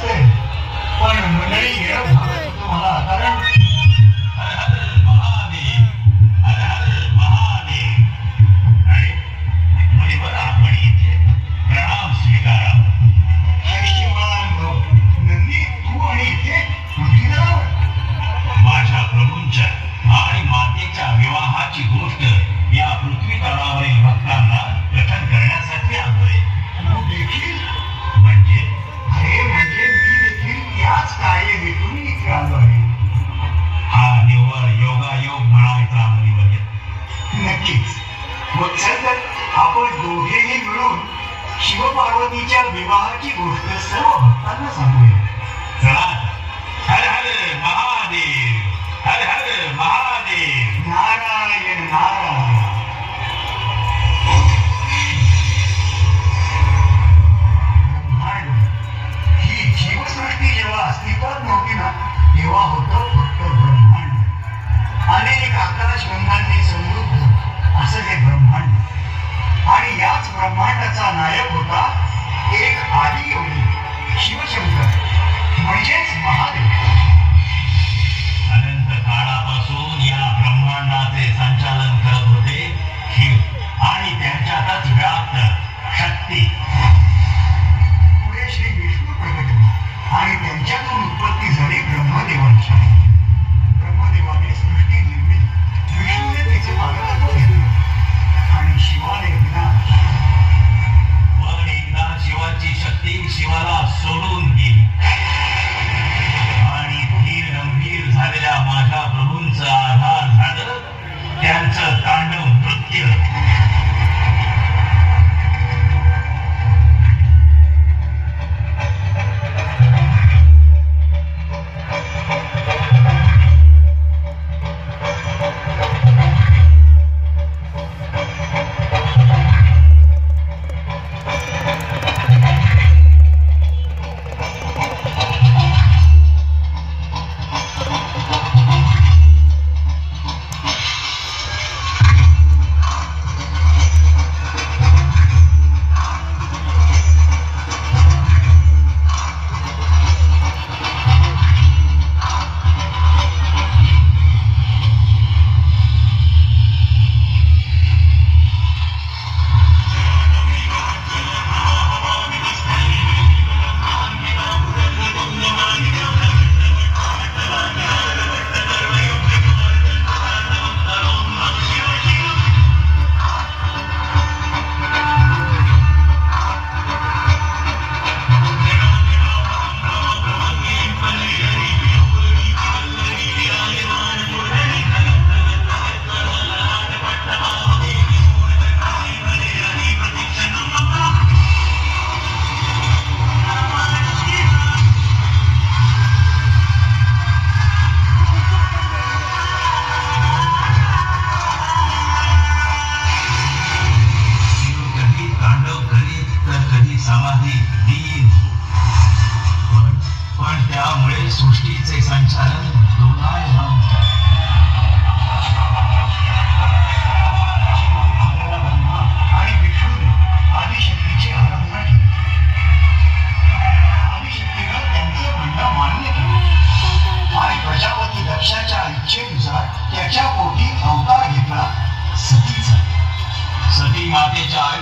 दिसतंय पण मंडळी येणं भागत होतं मला कारण आपण दोघेही मिळून शिवपार्वतीच्या विवाहाची गोष्ट सर्व भक्तांना सांगूया. चला. हर हर महादेव. हर हर महादेव. नारायण नारायण. ही जीवसृष्टी जेव्हा अस्तित्वात नव्हती ना तेव्हा होतं फक्त ब्रह्मांड. अनेक आकाश गंगांनी समृद्ध असं हे ब्रह्मांड. आणि याच ब्रह्मांडाचा नायक होता एक आदियोगी शिवशंकर.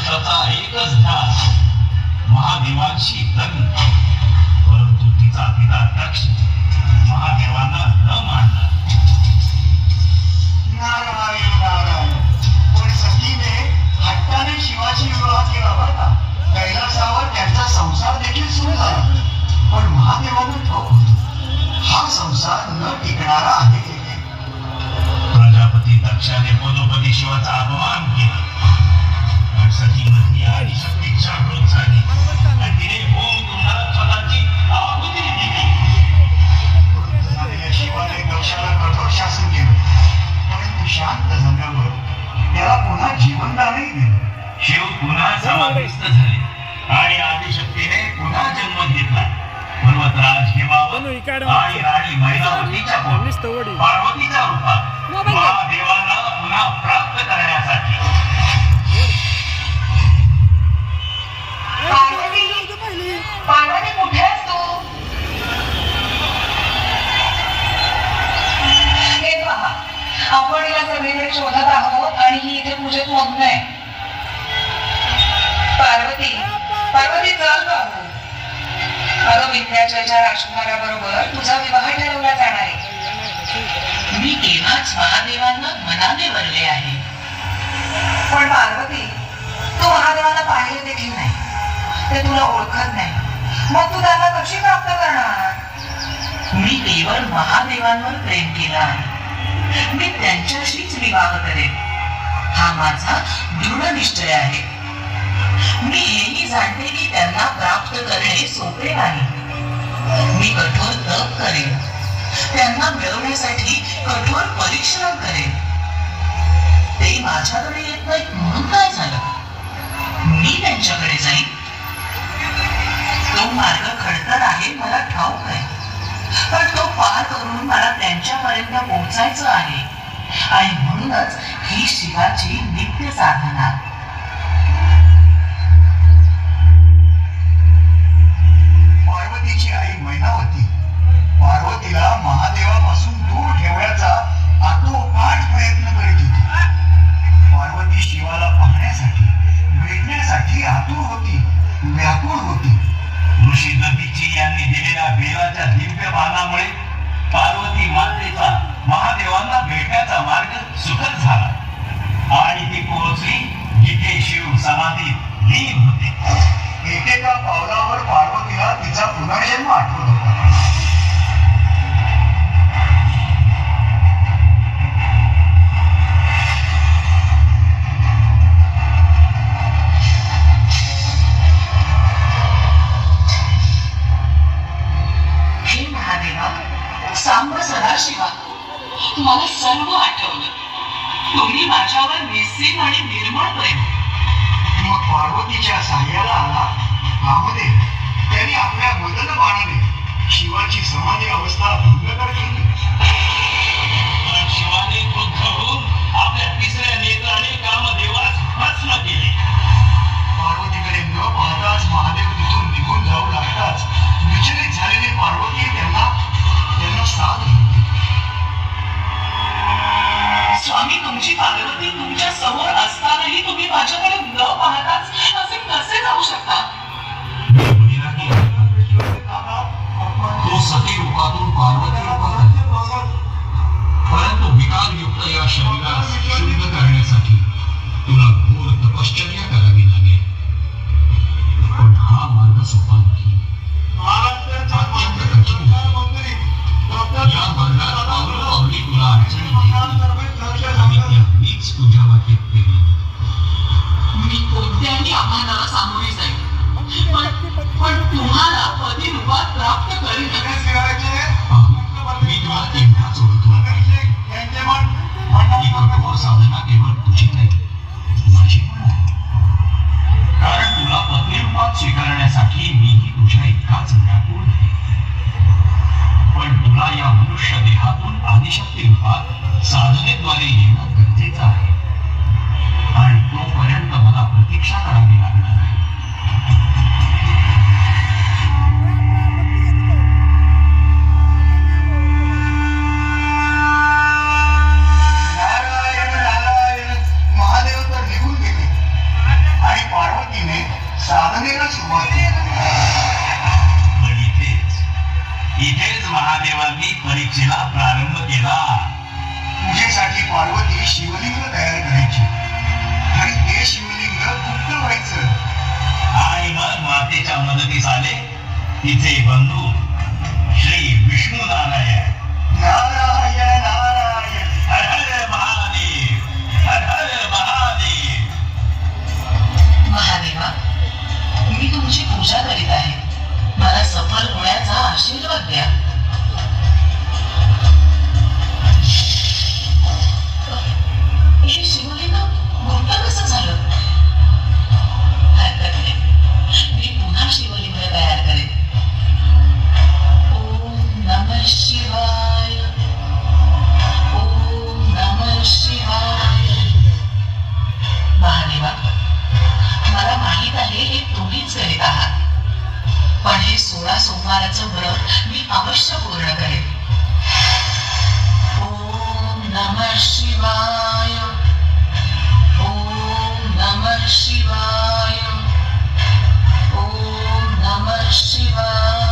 आयुष्याचा एकच ध्यास महादेवांशी लग्न परंतु तिचा पिता दक्ष महादेवांना न मानला. नारायण नारायण. पण सतीने हट्टाने शिवाशी विवाह केला बरं का? कैलासावर त्यांचा संसार देखील सुरू झाला. पण महादेवानं हा संसार न टिकणारा आहे. प्रजापती दक्षाने पदोपदी शिवाचा अपमान केला. शक्ती जागृत झाली. आणि तिने होम कुंडात स्वतःची आहुती दिली. क्रुद्ध झालेल्या शिवाने दक्षाला कठोर शासन केलं. परंतु शांत झाल्यावर त्याला पुन्हा जीवनदानही दिलं. शिव पुन्हा समाविष्ट झाले. आणि आदिशक्तीने पुन्हा जन्म घेतला. पर्वतराज इकडं. आणि राणी मैनावतीच्या पोटी. पार्वतीच्या रूपात. महादेवांना पुन्हा प्राप्त करण्यासाठी. पार्वती कुठे तू? हे पहा आपण शोधत आहोत आणि ही इथे पार्वती पार्वती चल अगं तुझा विवाह ठरवला जाणार आहे. महादेवांना मनाने आहे. पण पार्वती तू महादेवाला पाहिले देखील नाही. ते तुला ओळखत नाही. मग तू त्यांना कशी प्राप्त करणार? मी केवळ महादेवांवर प्रेम केला आहे. मी त्यांच्याशीच विवाह करेन. हा माझा दृढ निश्चय आहे. मी हेही जाणते की त्यांना प्राप्त करणे सोपे नाही. मी कठोर तप करेन. त्यांना मिळवण्यासाठी कठोर परिश्रम करेन. ते माझ्याकडे येत नाहीत म्हणून काय झालं? आणि म्हणूनच ही शिवाची नित्य साधना. शिवाची समाधी अवस्था पण शिवाने क्रुद्ध होऊन आपल्या तिसऱ्या नेत्राने कामदेवास भस्म केले. पार्वतीकडे न पाहताच महादेव तिथून निघून जाऊ लागताच विचलित झालेली पार्वती त्यांना त्यांना साथ. स्वामी तुमची पार्वती तुमच्यासमोर असतानाही तुम्ही माझ्याकडे न पाहताच असे कसे जाऊ शकता? तो सती रूपातून पार्वती रूपात आली. परंतु विकारयुक्त या शरीरास शुद्ध करण्यासाठी तुला घोर तपश्चर्या करावी लागेल पण हा मार्ग सोपा इथे बंधू श्री विष्णू नारायण नारायण नारायण हर हर महादेव हर हर महादेव. महादेवा मी तुमची पूजा करीत आहे. मला सफल होण्याचा आशीर्वाद द्या. हे आहात पण हे सोळा सोमवाराचं व्रत मी अवश्य पूर्ण करेन. ओम नम शिवाय. ओम नम शिवाय. ओम नम शिवाय.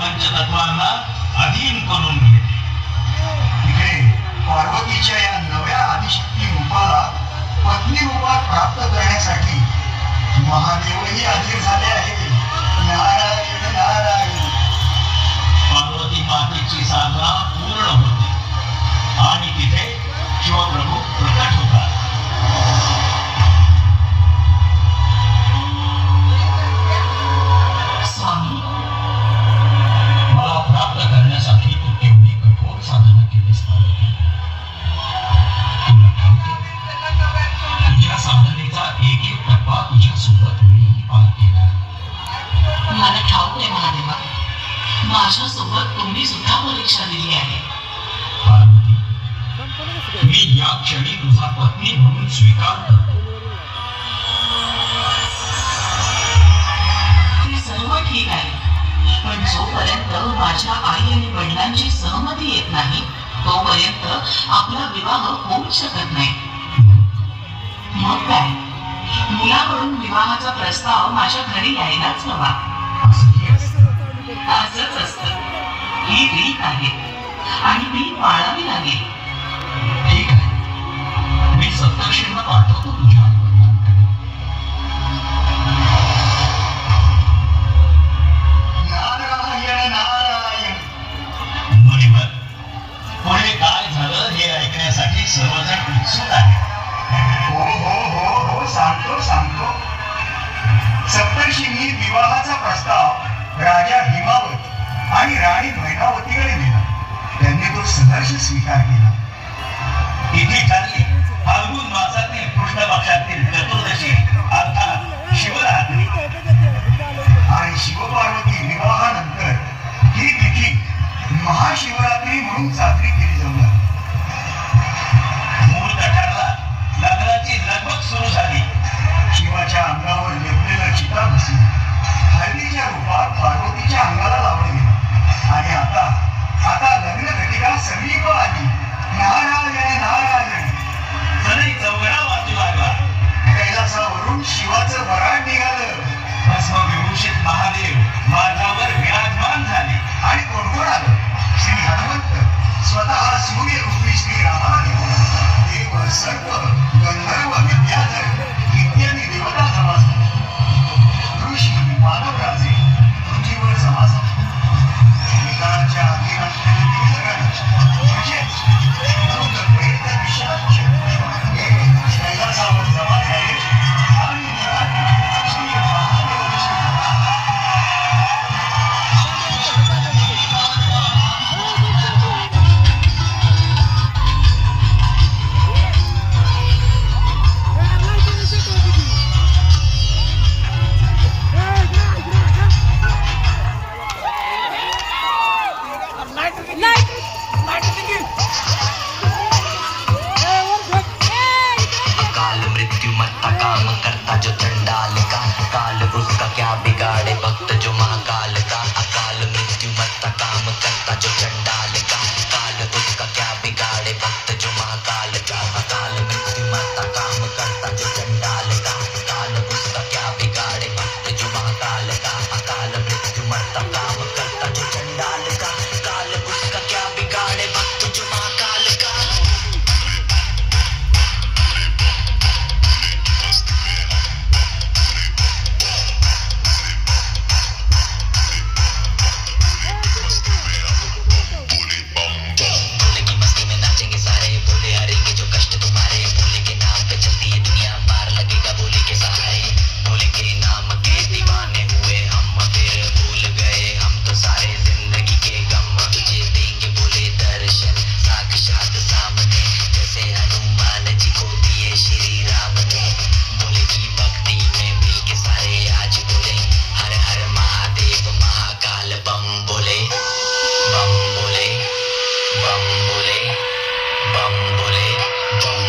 या तत्वांना अधीन करून घेते तिकडे पार्वतीच्या या नव्या आदिशक्ती रूपाला पत्नी रूपात प्राप्त करण्यासाठी महादेवही अधीर झाले आहेत नारायण नारायण. पार्वती मातेची साधना पूर्ण होते. आणि तिथे शिवप्रभू प्रकट होतात. साधना पार्वती तुला ठाऊक तुझ्या साधनेचा एक एक टप्पा तुझ्या सोबत मीही पार केला मला ठाऊक आहे महादेवा माझ्या सोबत तुम्ही सुद्धा परीक्षा दिली आहे पार्वती मी या क्षणी तुझा पत्नी म्हणून स्वीकार करतो पण जोपर्यंत माझ्या आई आणि वडिलांची सहमती येत नाही. तोपर्यंत आपला विवाह होऊ शकत नाही. मग काय? मुलाकडून विवाहाचा प्रस्ताव माझ्या घरी यायलाच हवा. असंच असत. ही रीत आहे. आणि ती पाळावी लागेल. ठीक आहे. मी सप्तर्षींना पाठवतो तुझ्या. सर्वजण उत्सुक हो हो हो हो सांगतो सांगतो सप्तर्षींनी विवाहाचा प्रस्ताव राजा हिमावत आणि राणी भैरावतीकडे दिला त्यांनी तो सहर्ष स्वीकार केला तिथी ठरली फाल्गुन मासातील कृष्ण पक्षातील चतुर्दशी अर्थात काल मृत्यु मत्ता काम करता जो चंडाल का काल उसका क्या बिगाड़े भक्त जो महाकाल का अकाल मृत्यु मत्ता काम करता जो चंडाल का. Bye.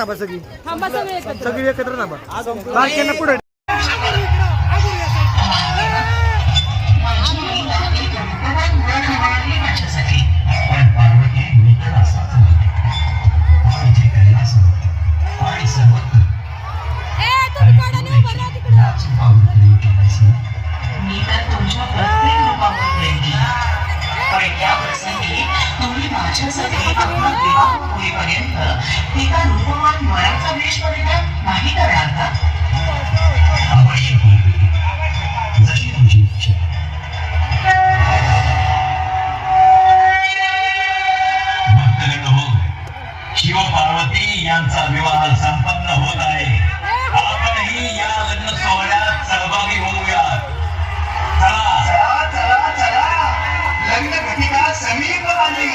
थांबा सगळी. थांबा सगळे एकत्र. सगळी एकत्र थांबा बारक्यांना पुढे. तुमच्या प्रत्येक रूपामध्ये पण प्रसंगी तुम्ही माझ्यासाठी आपला विवाह होईपर्यंत एका रूपवान वेश नाही का शिव पार्वती यांचा विवाह संपन्न होत आहे. आपणही या लग्न सोहळ्यात ಸಮೀಪದಲ್ಲಿ